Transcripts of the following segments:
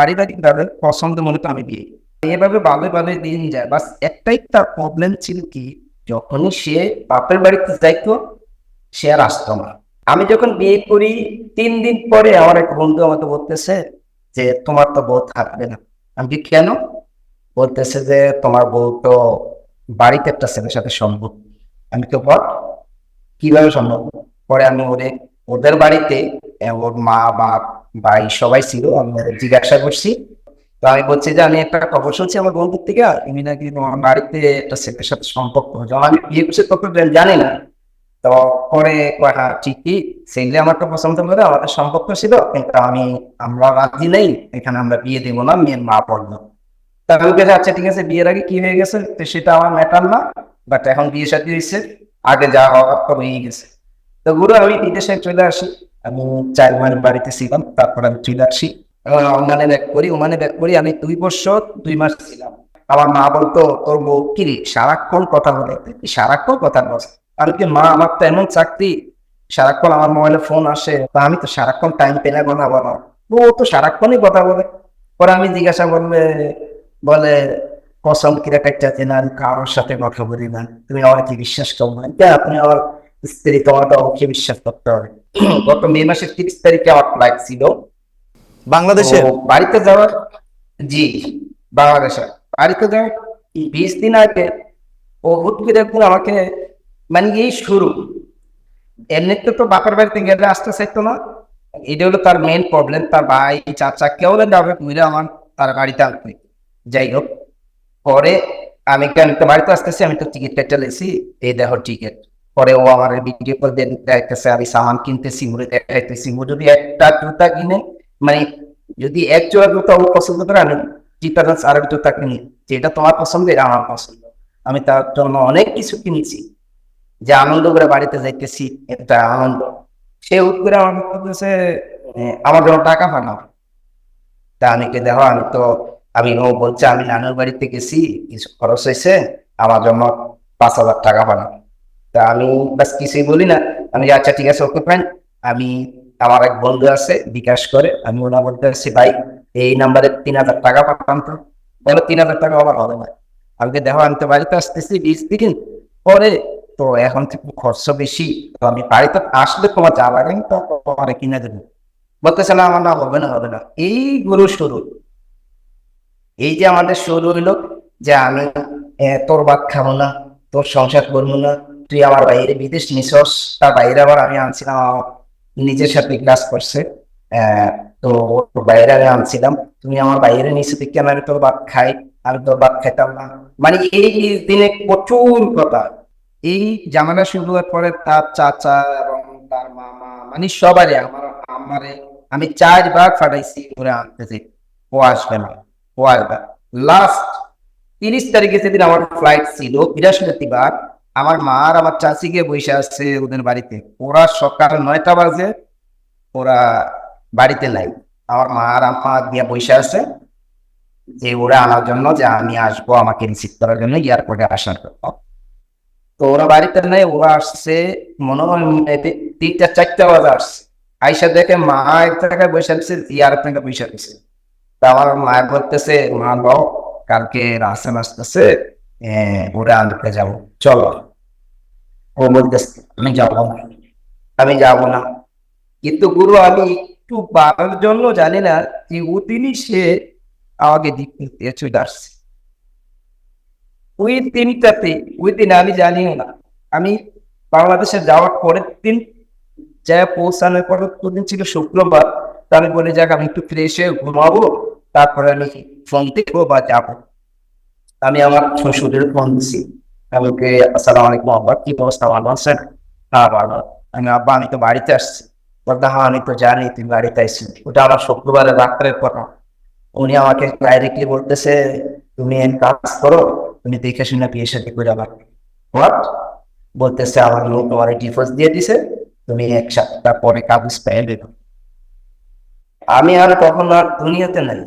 পারিবারিক ভাবে পছন্দ মূলত আমি বিয়ে এভাবে ভালো ভাবে দিন যায়। বাস একটাই তার প্রবলেম ছিল কি, যখনই সে বাপের বাড়িতে যাইতো, সে আর আসতো না। আমি যখন বিয়ে করি, তিন দিন পরে আমার এক বন্ধু আমাকে বলতেছে যে, তোমার তো বউ থাকবে না। আমি কেন? বলতেছে যে, তোমার বউ তো বাড়িতে একটা ছেলের সাথে সম্ভব। আমি তো বল, কীভাবে সম্ভব? পরে আমি ওরে ওদের বাড়িতে ওর মা বাপ ভাই সবাই ছিল আমি জিজ্ঞাসা করছি। তো আমি বলছি যে আমি একটা খবর শুনছি আমার বন্ধুর থেকে তুমি নাকি বাড়িতে একটা ছেলের সাথে সম্পর্ক। যখন আমি বিয়ে করছি তখন জানি না। তো পরে হ্যাঁ ঠিকই আমার তো পছন্দ করে আমাদের সম্পর্ক ছিল কিন্তু আমি আমরা রাজি নেই এখানে আমরা বিয়ে দেবো না মেয়ের মা পড়ল তা আমি বলছি, আচ্ছা ঠিক আছে বিয়ের আগে কি হয়ে গেছে? তো সেটা আমার ম্যাটার না বাট এখন বিয়ে সাথে হয়েছে আগে যা হওয়ার তো হয়ে গেছে। তো গুরু আমি বিদেশে চলে আসি। আমি চার মাস বাড়িতে ছিলাম, তারপর আমি চলে আসি। ওমানে ব্যাক করি ওমানে ব্যাক করি, আমি দুই বছর, দুই মাস ছিলাম। আমার মা বলতো, তোর বউ কি রে, সারাক্ষণ কথা বলে? সারাক্ষণ কথা বল? আমি কি মা, আমার তো এমন চাকরি, সারাক্ষণ আমার মোবাইলে ফোন আসে, তা আমি তো সারাক্ষণ টাইম পেলে কথা বলো ও তো সারাক্ষণই কথা বলে। পরে আমি জিজ্ঞাসা করলে, বলে, কসম কিরা কাটতে না কারোর সাথে কথা বলি না। তুমি আমাকে বিশ্বাস করো না। আপনি আমার স্ত্রী তোমাকে অবশ্যই বিশ্বাস করতে হবে। গত মে মাসের তিরিশ তারিখে আমার ফ্লাইট ছিল। বাংলাদেশে? বাড়িতে যাওয়ার জি বাংলাদেশে। বাড়িতে যাওয়ার বিশ দিন আগে ও হুট করে একদিন আমাকে মানে এই শুরু। এমনিতে তো বাপের বাড়িতে গেলে আসতে চাইতো না। এটা হলো তার মেন প্রবলেম তার ভাই চাচা কেউ যাবে ঘুরে আমার তার গাড়িতে আসবে। যাই হোক পরে আমি কেন বাড়িতে আসতেছি আমি তো টিকিট কেটে লেছি এই দেখো টিকিট পরে ও আমার ভিডিও কল দিয়ে দেখতেছে আমি সামান কিনতেছি, মুড়ে দেখাইতেছি। ও যদি একটা জুতা কিনে মানে যদি এক জোড়া জুতা ও পছন্দ করে, আমি জিতা আর জুতা কিনি, যেটা তোমার পছন্দ, এটা আমার পছন্দ। আমি তার জন্য অনেক কিছু কিনেছি। যে আনন্দ করে বাড়িতে যাইতেছি, এটা আনন্দ। সে উঠ করে আমার বলতেছে আমার জন্য টাকা পাঠাও। তা আমি কে দেখো, আমি তো, আমি ও বলছে, আমি নানুর বাড়িতে গেছি, কিছু খরচ হয়েছে আমার জন্য পাঁচ হাজার টাকা পাঠাও। তা আমি বাস কিছুই বলি না। আমি আচ্ছা ঠিক আছে ওকে ফ্রেন্ড আমি, আমার এক বন্ধু আছে, বিকাশ করে, আমি ওনা বলতে আসছি ভাই, এই নাম্বারে তিন হাজার টাকা পাঠান তো। বলো, তিন হাজার টাকা আবার হবে না। আমি দেখো, আমি তো বাড়িতে আসতেছি বিশ দিন পরে তো এখন একটু খরচ বেশি, তো আমি বাড়িতে আসলে তোমার যা লাগে তো পরে কিনে দেবো। বলতেছে, না, আমার না, হবে না হবে না। এই গুরু শুরু। এই যে আমাদের শুরু হইল যে, আমি তোর ভাত খাব না, তোর সংসার করব না তুই আমার বাইরে বিদেশ নিছস তার বাইরে আবার আমি আনছিলাম নিজের সাথে ক্লাস করছে। তো বাইরে আমি আনছিলাম। তুমি আমার বাইরে নিচে থেকে আমি তোর ভাত খাই? আমি তোর ভাত খাইতাম না। মানে এই দিনে প্রচুর কথা। এই জামানা শুরু হওয়ার পরে তার চাচা এবং তার মামা মানে সবারই, আমার আমারে আমি চারবার ফাটাইছি ঘুরে আনতেছি। ও আসবে না, ও আসবে লাস্ট তিরিশ তারিখে সেদিন আমার ফ্লাইট ছিল বৃহস্পতিবার আমার মা আর আমার চাচি গিয়ে বসে আসছে ওদের বাড়িতে। ওরা সকাল নয়টা বাজে, ওরা বাড়িতে নাই। আমার মা আর আমার গিয়ে বসে আছে যে ওরা আনার জন্য যে আমি আসব আমাকে রিসিভ করার জন্য এয়ারপোর্টে আসার জন্য। তো ওরা বাড়িতে নেই, ওরা আসছে মনে হয় তিনটা চারটা বাজে আসছে। আইসা দেখে মা এক জায়গায় বসে আছে ইয়ার এক জায়গায় বসে আছে তা আমার মা বলতেছে, মা বাও কালকে রাসেল আসতেছে ওরা আনতে যাব। চলো। ও বলতেছে আমি যাব। না আমি যাব না। কিন্তু গুরু, আমি একটু বাবার জন্য জানি না যে ওদিনই সে আমাকে দিক চলে আসছে। ওই দিনটাতে ওই দিন আমি জানিও না। আমি বাংলাদেশে যাওয়ার পরের দিন যা পৌঁছানোর পর দিন ছিল শুক্রবার। তা আমি বলে, যাক, আমি একটু ফ্রেশ হয়ে ঘুমাবো। তারপরে আমি ফোন দেখব বা যাব। আমি আমার শ্বশুরের ফোন দিছি আমি ওকে আসসালাম আলাইকুম আব্বা, কি অবস্থা? ভালো আছেন? হ্যাঁ ভালো। আমি আব্বা, আমি তো বাড়িতে আসছি। বলতে হ্যাঁ আমি তো জানি তুমি বাড়িতে আসছি ওটা আমার শুক্রবারের রাত্রের কথা। উনি আমাকে ডাইরেক্টলি বলতেছে, তুমি কাজ করো, তুমি দেখে শুনে বিয়ে সাথে করে আবার হোয়াট? বলতেছে, আমার লোক তোমার ডিভোর্স দিয়ে দিছে, তুমি এক সপ্তাহ পরে কাগজ পেয়ে দেবে। আমি আর কখনো আর দুনিয়াতে নাই।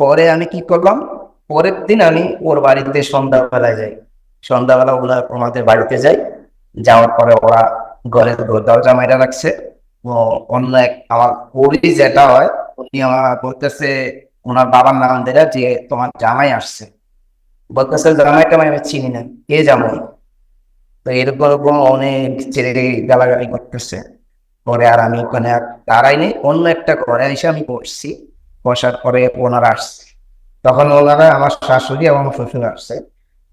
পরে আমি কি করলাম? পরের দিন আমি ওর বাড়িতে সন্ধ্যাবেলায় যাই। সন্ধ্যাবেলা ওরা আমাদের বাড়িতে যাই। যাওয়ার পরে ওরা ঘরে দরজা মাইরা রাখছে। ও অন্য এক, আমার ওরই যেটা হয়, উনি আমার বলতেছে, ওনার বাবার নাম দেয়া যে তোমার জামাই আসছে। বলতেছে জামাইটা আমি চিনি না। কে জামাই? তো এরকম অনেক ছেলে গালাগালি করতেছে। পরে আর আমি ওখানে আর দাঁড়াইনি। অন্য একটা ঘরে এসে আমি বসছি। বসার পরে ওনার আসছে। তখন ওনারা আমার শাশুড়ি এবং আমার শ্বশুর আসছে।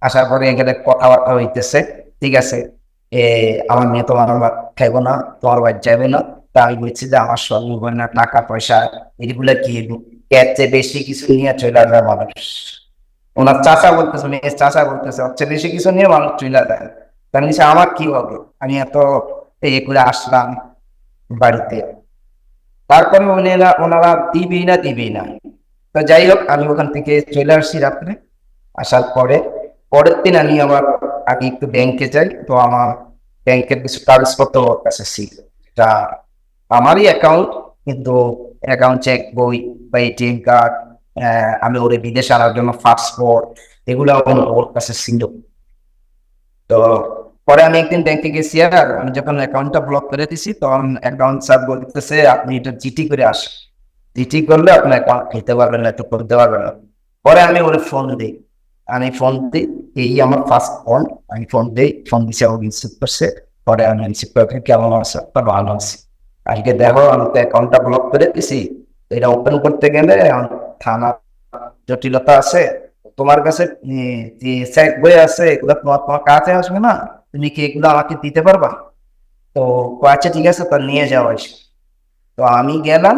আসার পরে এখানে কথাবার্তা হইতেছে, ঠিক আছে, এ, আমার মেয়ে তোমার বাড়ি খাইবো না, তোমার বাড়ি যাবে না। তা আমি বলছি যে আমার স্বর্ণ গয়না টাকা, পয়সা, এগুলা কি? এর চেয়ে বেশি কিছু নিয়ে চলে আসবে মানুষ। ওনার চাচা বলতেছে, মেয়ের চাচা বলতেছে, ওর চেয়ে বেশি কিছু নিয়ে মানুষ চলে যায় তার নিচে আমার কি হবে? আমি এত ইয়ে করে আসলাম বাড়িতে। তারপরে ওনারা ওনারা দিবি না দিবি না। তো যাই হোক, আমি ওখান থেকে চলে আসছি রাত্রে। আসার পরে, পরের দিন আমি আবার আগে একটু ব্যাংকে যাই। তো আমার ব্যাংকের কিছু কাগজপত্র ওর কাছে ছিল। তা আমারই অ্যাকাউন্ট কিন্তু অ্যাকাউন্ট চেক বই বা এটিএম কার্ড আমি ওরে বিদেশে আনার জন্য পাসপোর্ট এগুলো ওর কাছে ছিল। তো পরে আমি একদিন ব্যাংকে গেছি আর আমি যখন অ্যাকাউন্টটা ব্লক করে দিছি, তখন অ্যাকাউন্ট স্যার বলতেছে, আপনি এটা জিটি করে আসেন। জিটি করলে আপনার খেতে পারবেন না একটু করতে পারবেন না। পরে আমি ওর ফোন দিই। আমি ফোন দিই, এই আমার ফার্স্ট ফোন আমি ফোন দিই ফোন দিছি আমাকে রিসিভ করছে। পরে আমি রিসিভ করে কেমন আছে? ভালো আছে। আজকে দেখো, আমি তো অ্যাকাউন্টটা ব্লক করে দিছি। এটা ওপেন করতে গেলে থানা জটিলতা আছে। তোমার কাছে চেক বই আছে, এগুলো তোমার তোমার কাছে আসবে না? তুমি কি এগুলো আমাকে দিতে পারবা? তো আচ্ছা ঠিক আছে, তো নিয়ে যাও এসে তো আমি গেলাম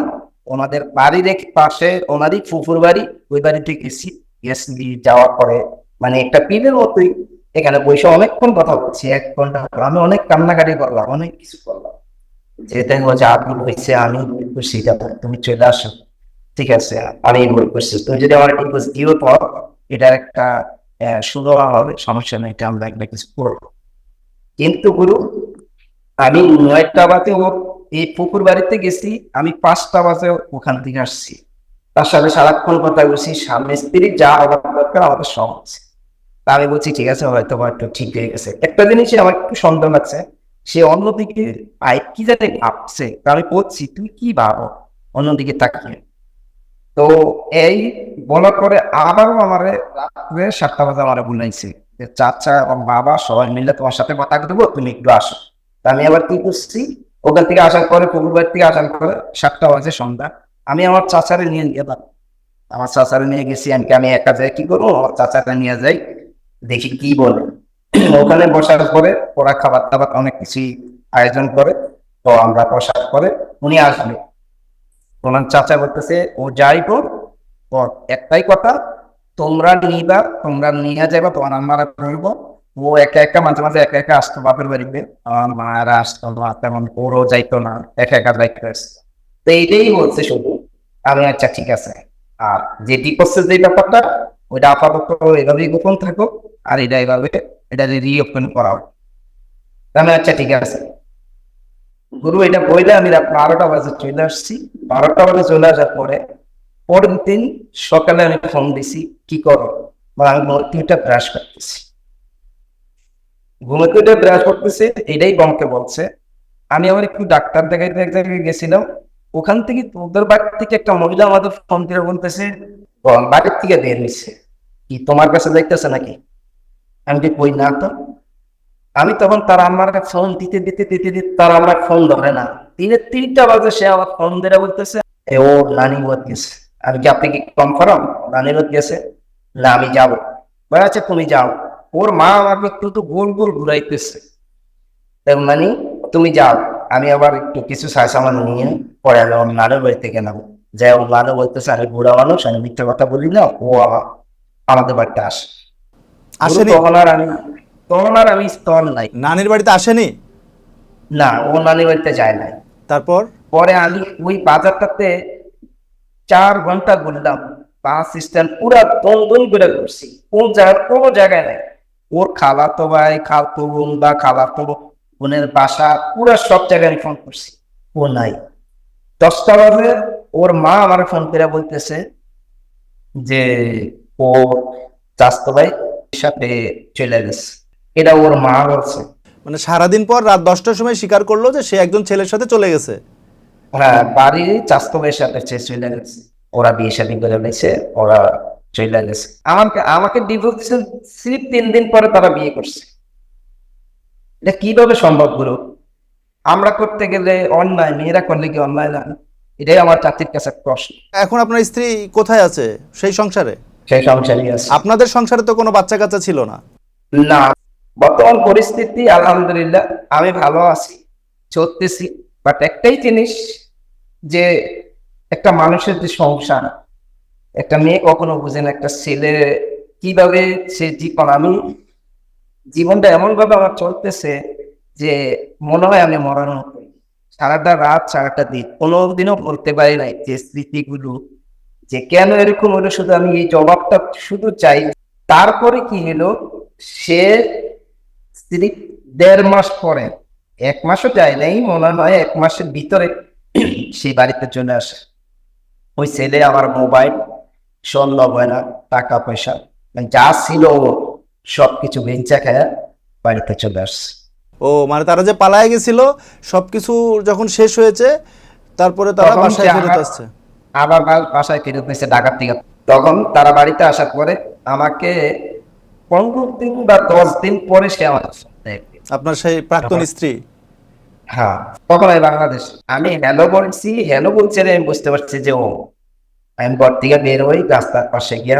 ওনাদের বাড়ির এক পাশে ওনারই ফুফুর বাড়ি, ওই বাড়িতে গেছি গেছি যাওয়ার পরে। মানে একটা পিলের মতোই এখানে বসে অনেকক্ষণ কথা বলছি, এক ঘণ্টা আমি অনেক কান্নাকাটি করলাম, অনেক কিছু করলাম। যেতে বলছে আপনি হয়েছে, আমি খুশি তুমি চলে আসো। ঠিক আছে, আমি ভুল করছি। তুমি যদি আমার ডিভোর্স দিও তো এটার একটা সুন্দর হবে, সমস্যা নেই, এটা আমরা একটা কিছু করব। কিন্তু গুরু, আমি নয়টা বাজে ও এই পুকুর বাড়িতে গেছি, আমি পাঁচটা বাজে ওখান থেকে আসছি। তার সাথে সারাক্ষণ কথা বলছি, সামনে স্পিরিট যা হওয়ার দরকার আমাদের আছে। তা আমি বলছি, ঠিক আছে, হয়তো বা একটু ঠিক হয়ে গেছে। একটা জিনিসই আমার একটু সন্দেহ লাগছে, সে অন্যদিকে আই কি যাতে ভাবছে। আমি বলছি, তুমি কি ভাবো? অন্যদিকে তাকিয়ে। তো এই বলার পরে আবারও আমার রাত্রে সাতটা বাজে আমার বুলাইছে যে, চাচা এবং বাবা সবাই মিলে তোমার সাথে কথা দেবো তুমি একটু আসো। তা আমি আবার কি করছি ওখান থেকে আসার পরে, পুকুর বাড়ি থেকে আসার পরে সাতটা বাজে সন্ধ্যা। আমি আমার চাচারে নিয়ে গেলাম। আমার চাচারে নিয়ে গেছি, আমি আমি একা যাই, কি করব? আমার চাচাকে নিয়ে যাই, দেখি কি বলে। ওখানে বসার পরে ওরা খাবার দাবার অনেক কিছুই আয়োজন করে, তো আমরা বসার করে উনি আসবে। ওনার চাচা বলতেছে, ও যাইব তো একটাই কথা, তোমরা নিবা, তোমরা নিয়ে যাবা তোমার আমরা করব ও একা একা মাঝে মাঝে একা একা আসতো বাপের বাড়িতে। আমার মায়েরা আসতো না তেমন ওরও যাইতো না, একা একা যাইতে আসতো তো এইটাই বলছে শুধু। আমি আচ্ছা ঠিক আছে। আর যে ডিপোসের যে ব্যাপারটা, ওইটা আপাতত এভাবেই গোপন থাকো আর এটা এভাবে, এটা রিওপেন করাও তা আমি আচ্ছা ঠিক আছে। গুরু, এটা বইলে আমি রাত বারোটা বাজে চলে আসছি। বারোটা বাজে চলে আসার পরে, পরের দিন সকালে আমি ফোন দিছি, কি করো? বা আমি ঘুমটা ব্রাশ করতেছি। ঘুমে উঠে ব্রাশ করতেছি এটাই বমকে বলছে। আমি আবার একটু ডাক্তার দেখাইতে এক জায়গায় গেছিলাম ওখান থেকে তোদের বাড়ি থেকে একটা মহিলা আমাদের ফোন দিয়ে বলতেছে "বল, বাড়ির থেকে বের হয়েছে কি তোমার কাছে যাইতেছে নাকি? আমি কি কই না তো। আমি তখন তার আমার ফোন দিতে দিতে দিতে দিতে তার আমার ফোন ধরে না। দিনের তিনটা বাজে সে আমার ফোন দিয়ে বলতেছে "এ, ও নানি বোধ গেছে। আমি কি আপনি কি কনফার্ম নানি বোধ গেছে? না আমি যাব। আচ্ছা তুমি যাও। ওর মা আমাকে একটু তো গোল গোল ঘুরাইতেছে। তার মানে তুমি যাও আমি আবার একটু কিছু আমার নিয়ে পরে আমি ওর নানুর বাড়িতে গেলাম যাই ওর নানু বলতেছে আমি বুড়া মানুষ আমি মিথ্যা কথা বলি না ও আমা- আমাদের বাড়িতে আসে। আসেনি? তখন আর আমি তখন আর আমি স্তর নাই। নানির বাড়িতে আসেনি? না ও নানির বাড়িতে যায় নাই। তারপর? পরে আমি ওই বাজারটাতে চার ঘণ্টা ঘুরলাম বাস স্ট্যান্ড পুরা দন দন করে ঘুরছি। কোন জায়গায় কোনো জায়গায় নাই। ওর খালাতো ভাই খালতো বোন বা খালাতো বোনের বাসা পুরা সব জায়গায় আমি ফোন করছি। ও নাই। দশটা বাজে ওর মা আমার ফোন করে বলতেছে যে ও চাস্তো ভাই সাথে চলে গেছে। এটা ওর মা বলছে। মানে সারাদিন পর রাত দশটার সময় স্বীকার করল যে সে একজন ছেলের সাথে চলে গেছে। হ্যাঁ বাড়ির চাস্তবের সাথে সে চলে গেছে। ওরা বিয়ে শাদী করে নিয়েছে ওরা চলে গেছে আমাকে আমাকে ডিভোর্স দিয়েছে স্লিপ তিন দিন পরে তারা বিয়ে করছে। এটা কীভাবে সম্ভব গুরু আমরা করতে গেলে অন্যায় মেয়েরা করলে কি অন্যায়? না এটাই আমার চাকরির কাছে প্রশ্ন। এখন আপনার স্ত্রী কোথায় আছে? সেই সংসারে? সেই সংসারই আছে। আপনাদের সংসারে তো কোনো বাচ্চা কাচ্চা ছিল না। না বর্তমান পরিস্থিতি আলহামদুলিল্লাহ আমি ভালো আছি চলতেছি। বাট একটাই জিনিস যে একটা মানুষের যে সংসার একটা মেয়ে কখনো বুঝে না একটা ছেলে কীভাবে সে জীবন, আমি জীবনটা এমন ভাবে আমার চলতেছে যে মনে হয় আমি মতো। সারাটা রাত, সারাটা দিন কোনোদিনও বলতে পারি নাই যে স্মৃতিগুলো, যে কেন এরকম হলো, শুধু আমি এই জবাবটা শুধু চাই। তারপরে কি হলো, সে স্ত্রী দেড় মাস পরে, এক মাসও যায় নাই, মনে হয় এক মাসের ভিতরে সেই বাড়িতে চলে আসে। ওই ছেলে আমার মোবাইল স্বর্ণ গয়না টাকা পয়সা। মানে যা ছিল সবকিছু বেঞ্চা খায়া বাড়িতে চলে আসছে ও মানে তারা যে পালায় গেছিল সবকিছু যখন শেষ হয়েছে তারপরে তারা তখন বাসায় ফেরত আসছে? আবার বাসায় ফেরত নিয়েছে ঢাকার থেকে। তখন তারা বাড়িতে আসার পরে আমাকে পনেরো দিন বা দশ দিন পরে সে আমার আপনার সেই প্রাক্তন স্ত্রী? হ্যাঁ তখন বাংলাদেশ আমি হ্যালো বলছি হ্যালো বলছে আমি বুঝতে পারছি যে ও আমি ঘর থেকে বের হই, রাস্তার পাশে গিয়া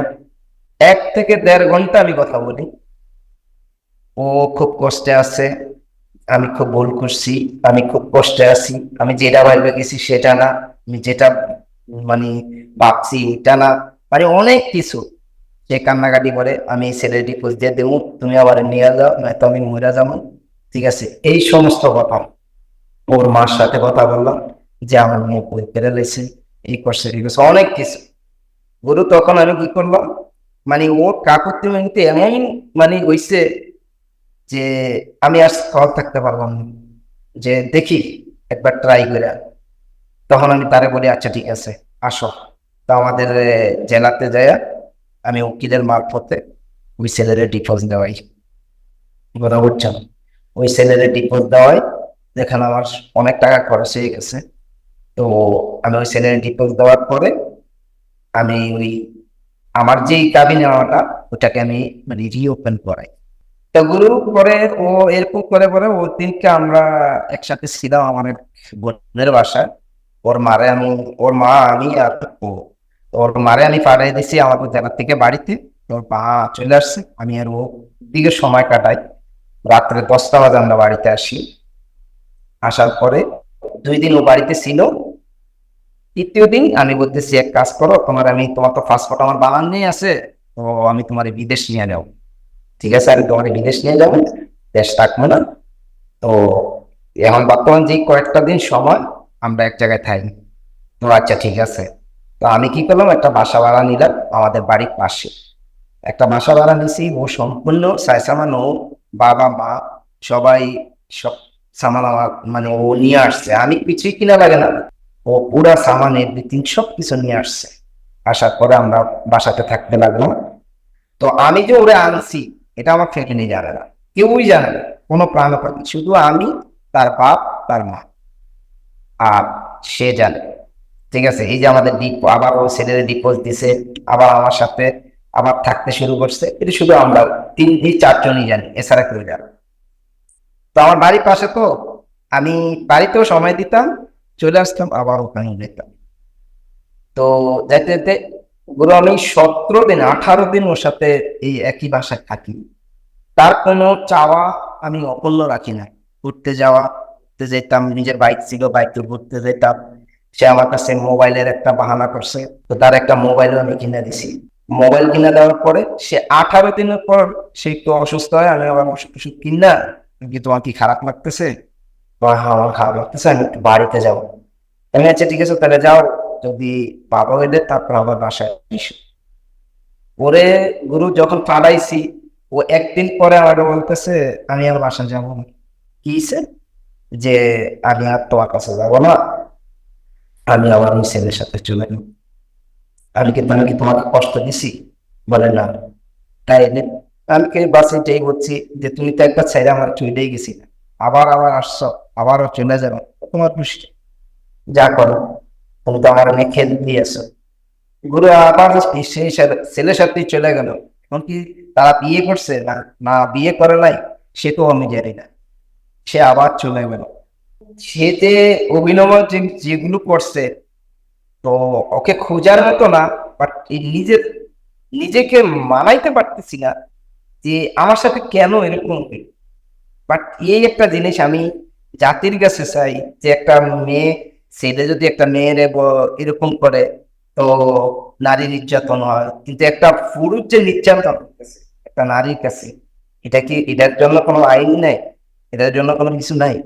এক থেকে দেড় ঘণ্টা আমি কথা বলি। ও খুব কষ্টে আছে, আমি খুব ভুল করছি, আমি খুব কষ্টে আছি, আমি যেটা ভাববে গেছি সেটা না, আমি যেটা মানে ভাবছি এটা না মানে অনেক কিছু। সে কান্নাকাটি করে, আমি ছেলে ডিপোজ দিয়ে দেবো, তুমি আবার নিয়ে যাও, নয়তো আমি মরে যাব। ঠিক আছে, এই সমস্ত কথা। ওর মার সাথে কথা বললাম, যে আমার বই পেরে লেছে এই করছে অনেক কিছু। গুরু তখন আমি কি করলাম মানে ওর কাকুতি মিনতি এমন মানে হইছে যে আমি আর স্থল থাকতে পারলাম না। যে দেখি একবার ট্রাই করে। তখন আমি তারে বলি আচ্ছা ঠিক আছে, আসো। তো আমাদের জেলাতে যায় আমি উকিলের মারফতে ওই ছেলের ডিভোর্স দেওয়াই। কথা বুঝছেন ওই ছেলের ডিভোর্স দেওয়াই। যেখানে আমার অনেক টাকা খরচ হয়ে গেছে। তো আমি ওই ছেলের ডিভোর্স দেওয়ার পরে আমি ওই আমার যেই কাবি নেওয়াটা ওটাকে আমি মানে রিওপেন করাই। তো পরে ও এরকম করে পরে ওই দিনকে আমরা একসাথে ছিলাম আমার বোনের বাসায়। ওর মারে আমি, ওর মা, আমি আর ও। ওর মারে আমি পাঠিয়ে দিছি আমাদের জেলার থেকে বাড়িতে। ওর মা চলে আসছে, আমি আর ও দিকে সময় কাটাই। রাত্রে দশটা বাজে আমরা বাড়িতে আসি। আসার পরে দুই দিন ও বাড়িতে ছিল। তৃতীয় দিন আমি বলতেছি, এক কাজ করো, তোমার আমি, তোমার তো পাসপোর্ট আমার বাগান নিয়ে আছে, তো আমি তোমার বিদেশ নিয়ে যাও। ঠিক আছে, আমি তোমার বিদেশ নিয়ে যাব, দেশ থাকব না। তো এখন বর্তমান যে কয়েকটা দিন সময়, আমরা এক জায়গায় থাকি তো আচ্ছা ঠিক আছে। তো আমি কি করলাম, একটা বাসা ভাড়া নিলাম আমাদের বাড়ির পাশে। একটা বাসা ভাড়া নিছি, ও সম্পূর্ণ সাইসামান ও বাবা, মা, সবাই সব সামান মানে ও নিয়ে আসছে। আমি কিছুই কিনা লাগে না। ও পুরা সামান এভরিথিং সব কিছু নিয়ে আসছে। আসার পরে আমরা বাসাতে থাকতে লাগলাম। তো আমি যে ওরে আনছি, এটা আমার ফ্যামিলি জানে না। কেউই জানে না। কোনো প্রাণপাতি শুধু আমি, তার বাপ, তার মা। আর সে জানে। ঠিক আছে, এই যে আমাদের ডিপ আবার ও ছেলের ডিপোজ দিছে, আবার আমার সাথে আবার থাকতে শুরু করছে। এটা শুধু আমরা, তিন, এই চারজনই জানি, এছাড়া কেউ জানে তো আমার বাড়ির পাশে তো, আমি বাড়িতেও সময় দিতাম চলে আসতাম, আবার ওখানে যেতাম। তো যেতে যেতে গুরু আমি সতেরো দিন, আঠারো দিন ওর সাথে এই একই বাসায় থাকি। তার কোনো চাওয়া আমি অপূর্ণ রাখি না। ঘুরতে যাওয়া, ঘুরতে যেতাম, নিজের বাইক ছিল, বাইকে ঘুরতে যেতাম। সে আমার কাছে মোবাইলের একটা বাহানা করছে, তো তার একটা মোবাইলও আমি কিনে দিছি। মোবাইল কিনে দেওয়ার পরে সে আঠারো দিনের পর সে একটু অসুস্থ হয়, আমি আবার ওষুধ টষুধ কিনা কি তোমার কি খারাপ লাগতেছে? হ্যাঁ আমার খারাপ লাগতেছে, আমি একটু বাড়িতে যাব। আমি আচ্ছা ঠিক আছে, তাহলে যাও। যদি বাবা হইলে তারপর আবার বাসায় এসো ওরে গুরু, যখন পালাইছি, ও একদিন পরে আমাকে বলতেছে, আমি আর বাসায় যাব না। কি যে, আমি আর তোমার কাছে যাব না। আমি আবার ওই ছেলের সাথে চলে যাব। আমি কি আমি কি তোমাকে কষ্ট দিছি? বলে, না। তাই আমি বাস এটাই বলছি যে, তুমি তো একবার ছেড়ে আমার চলেই গেছি আবার আবার আসছো। আবারও চলে যাব তোমার খুশি যা করো তুমি তো আমার অনেক খেল দিয়েছ। গুরু আবার সেই সাথে- ছেলের সাথে চলে গেল। এখন কি তারা বিয়ে করছে না না বিয়ে করে নাই? সে তো আমি জানি না। সে আবার চলে গেল। সে যে অভিনয় যে যেগুলো করছে তো ওকে খোঁজার মতো না বাট নিজের নিজেকে মানাইতে পারতেছি না যে আমার সাথে কেন এরকম? বাট এই একটা জিনিস আমি জাতির কাছে চাই যে একটা মেয়ে, ছেলে যদি একটা মেয়ের এরকম করে, তো নারী নির্যাতন হয়। কিন্তু একটা পুরুষ যে নির্যাতন একটা নারীর কাছে, এটা কি এটার জন্য কোনো আইন নেই? এটার জন্য কোনো কিছু নাই?